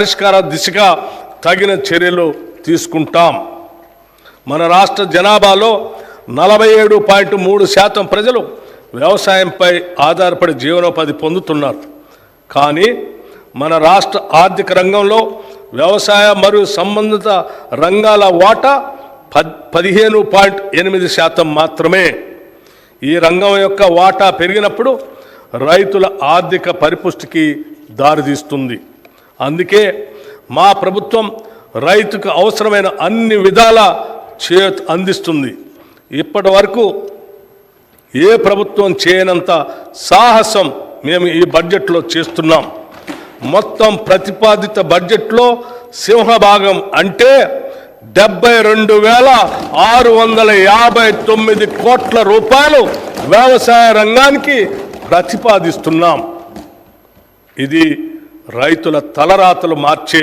పరిష్కార దిశగా తగిన చర్యలు తీసుకుంటాం. మన రాష్ట్ర జనాభాలో నలభై ఏడు పాయింట్ మూడు శాతం ప్రజలు వ్యవసాయంపై ఆధారపడి జీవనోపాధి పొందుతున్నారు. కానీ మన రాష్ట్ర ఆర్థిక రంగంలో వ్యవసాయ మరియు సంబంధిత రంగాల వాటా పద్ పదిహేను పాయింట్ ఎనిమిది శాతం మాత్రమే. ఈ రంగం యొక్క వాటా పెరిగినప్పుడు రైతుల ఆర్థిక పరిపుష్టికి దారితీస్తుంది. అందుకే మా ప్రభుత్వం రైతుకు అవసరమైన అన్ని విధాల చే అందిస్తుంది. ఇప్పటి వరకు ఏ ప్రభుత్వం చేయనంత సాహసం మేము ఈ బడ్జెట్లో చేస్తున్నాం. మొత్తం ప్రతిపాదిత బడ్జెట్లో సింహభాగం అంటే డెబ్బై రెండు వేల ఆరు వందల యాభై తొమ్మిది కోట్ల రూపాయలు వ్యవసాయ రంగానికి ప్రతిపాదిస్తున్నాం. ఇది రైతుల తలరాతలు మార్చే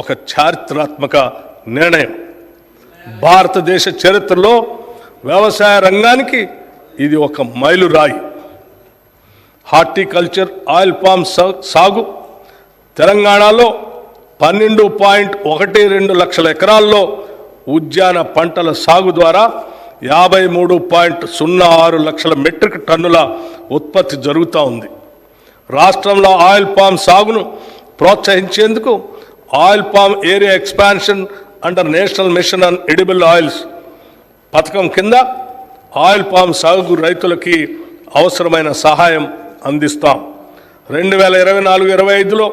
ఒక చారిత్రాత్మక నిర్ణయం. భారతదేశ చరిత్రలో వ్యవసాయ రంగానికి ఇది ఒక మైలురాయి. హార్టికల్చర్ ఆయిల్ పామ్ సాగు తెలంగాణలో పన్నెండు పాయింట్ ఒకటి రెండు లక్షల ఎకరాల్లో ఉద్యాన పంటల సాగు ద్వారా యాభై మూడు పాయింట్ సున్నా ఆరు లక్షల మెట్రిక్ టన్నుల ఉత్పత్తి జరుగుతూ ఉంది. రాష్ట్రంలో ఆయిల్ పామ్ సాగును ప్రోత్సహించేందుకు oil palm area expansion under national mission on edible oils పథకం కింద ఆయిల్ పామ్ సాగు రైతులకి అవసరమైన సహాయం అందిస్తాం. రెండు వేల ఇరవై నాలుగు ఇరవై ఐదులో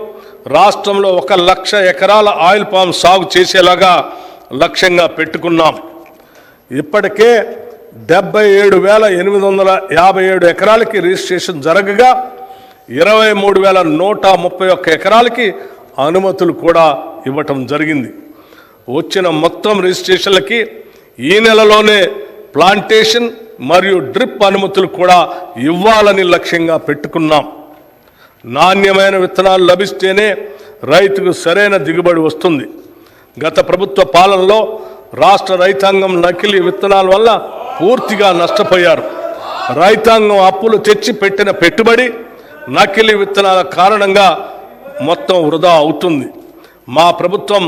రాష్ట్రంలో ఒక లక్ష ఎకరాల ఆయిల్ పామ్ సాగు చేసేలాగా లక్ష్యంగా పెట్టుకున్నాం. ఇప్పటికే డెబ్బై ఏడు వేల ఎనిమిది వందల యాభై ఏడు ఎకరాలకి రిజిస్ట్రేషన్ జరగగా ఇరవై మూడు వేల నూట ముప్పై ఒక్క ఎకరాలకి అనుమతులు కూడా ఇవ్వటం జరిగింది. వచ్చిన మొత్తం రిజిస్ట్రేషన్లకి ఈ నెలలోనే ప్లాంటేషన్ మరియు డ్రిప్ అనుమతులు కూడా ఇవ్వాలని లక్ష్యంగా పెట్టుకున్నాం. నాణ్యమైన విత్తనాలు లభిస్తేనే రైతుకు సరైన దిగుబడి వస్తుంది. గత ప్రభుత్వ పాలనలో రాష్ట్ర రైతాంగం నకిలీ విత్తనాల వల్ల పూర్తిగా నష్టపోయారు. రైతాంగం అప్పులు తెచ్చి పెట్టిన పెట్టుబడి నకిలీ విత్తనాల కారణంగా మొత్తం వృధా అవుతుంది. మా ప్రభుత్వం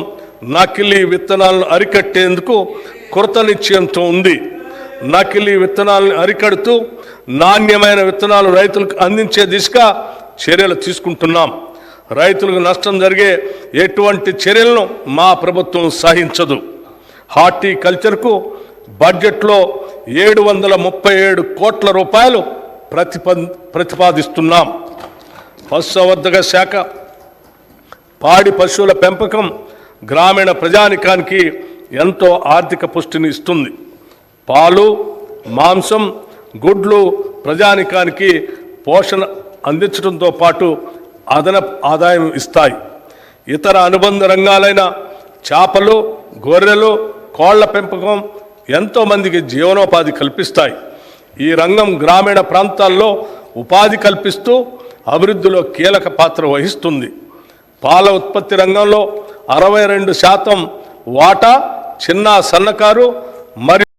నకిలీ విత్తనాలను అరికట్టేందుకు కొరత నిశ్చయంతో ఉంది. నకిలీ విత్తనాలను అరికడుతూ నాణ్యమైన విత్తనాలు రైతులకు అందించే దిశగా చర్యలు తీసుకుంటున్నాం. రైతులకు నష్టం జరిగే ఎటువంటి చర్యలను మా ప్రభుత్వం సహించదు. హార్టికల్చర్కు బడ్జెట్లో ఏడు వందల ముప్పై ఏడు కోట్ల రూపాయలు ప్రతిప ప్రతిపాదిస్తున్నాం. పశుసంవర్ధక శాఖ పాడి పశువుల పెంపకం గ్రామీణ ప్రజానికానికి ఎంతో ఆర్థిక పుష్టిని ఇస్తుంది. పాలు మాంసం గుడ్లు ప్రజానికానికి పోషణ అందించడంతో పాటు అదనపు ఆదాయం ఇస్తాయి. ఇతర అనుబంధ రంగాలైన చేపలు గొర్రెలు కోళ్ళ పెంపకం ఎంతోమందికి జీవనోపాధి కల్పిస్తాయి. ఈ రంగం గ్రామీణ ప్రాంతాల్లో ఉపాధి కల్పిస్తూ అభివృద్ధిలో కీలక పాత్ర వహిస్తుంది. పాల ఉత్పత్తి రంగంలో అరవై రెండు శాతం వాటా చిన్న సన్నకారు మరియు